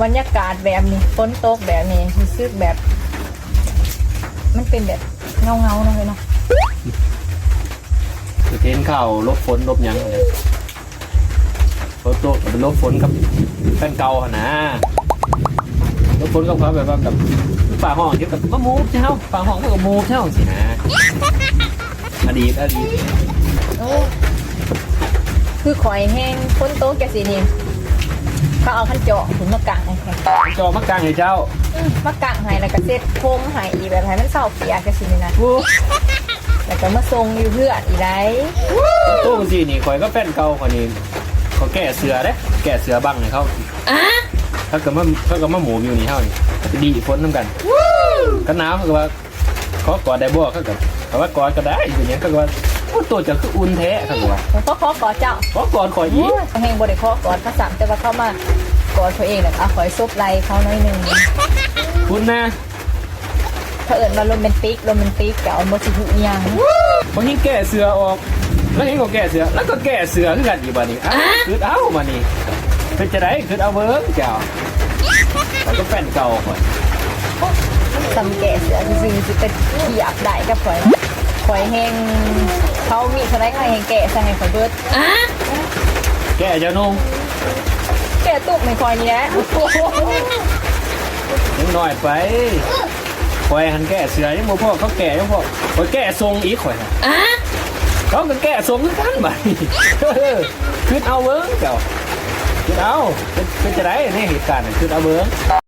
บรรยากาศแบบนี้ฝนตกแบบนี้รู้สึกแบบ มันเป็นแบบเงาเงาๆเนาะเลยเนาะคือเทนข่าวลบฝนลบหยังเลยโฟโต้เป็นลบฝนกับแฟนเก่าหั่นนะลบฝนกับเขาแบบว่ากับฝ่าห้องที่แบบมามูฟเช่าฝ่าห้องมันก็มูฟเช่าสินะอดีตอดีตโอ้คือข่อยแห้งฝนตกแกสินี่ เขาเอาขั้นเจาะถุนมากางให้ค่ะจอมักกลางให้เจ้า อื้อมากางให้แล้วก็เซ็ตโค้งให้อีแบบให้มันเศร้าเปียกแกสินี่นะโอ้แล้วก็มาทรงอยู่เพื่อนอีไรโต้สินี่ข่อยก็แฟนเก่าคนนี้เขาแก้เสือเด้แก้เสือบังให้เขาถ้าเกิดมาถ้าเกิดมาหมูอยู่นี่เท่านี่ดีฝนน้ำกันก็หนาวเขาก็ว่าเขากอดได้บ่เขาก็เขาว่ากอดก็ได้อย่างเงี้ยเขาก็ว่าโอ้ ตัวจะคืออุ่นแท้เขาก็ว่าผมก็ขอกอดเจ้าขอกอดขออีโอ้กยแห้งบริขอกอดพระสามแต่ว่าเข้ามากอดเขาเองแหละเอาขอยซบไหลเขาหน้อยหนึ่งคุณนะเผอิญมาโรแมนติกโรแมนติกกับเอาโมจิหุอีหยังบางทีแก้เสือออก แล้วนี่ก็แก้เสือแล้วก็แก้เสือคือกันอีกบัดนี้อะคือเอามานี่คือจะได้คือเอาเบิ้งเจ้าแล้วก็แฟนเก่าข่อยสำแกะเสือจริงๆสิเป็นที่อับได้กับข่อยข่อยแห้ง เขามีเท่าไรข่อยแห้งแกะใส่ให้ข่อยเบิดแก้เจ้านุ่งแกะตุกไม่ข่อยนี่แหละโอ้โหยังน้อยไปข่อยหันแก้เสือยังบ่พอเขาแก้ยังพอข่อยแก้ทรงอีกข่อยน่ะเขาก็แก้ทรงคือกันบัดนี้เออคือเอาเบิ้งเจ้าคือเอาเป็นเป็นจะได้ในเหตุการณ์น่ะคือเอาเบิ้ง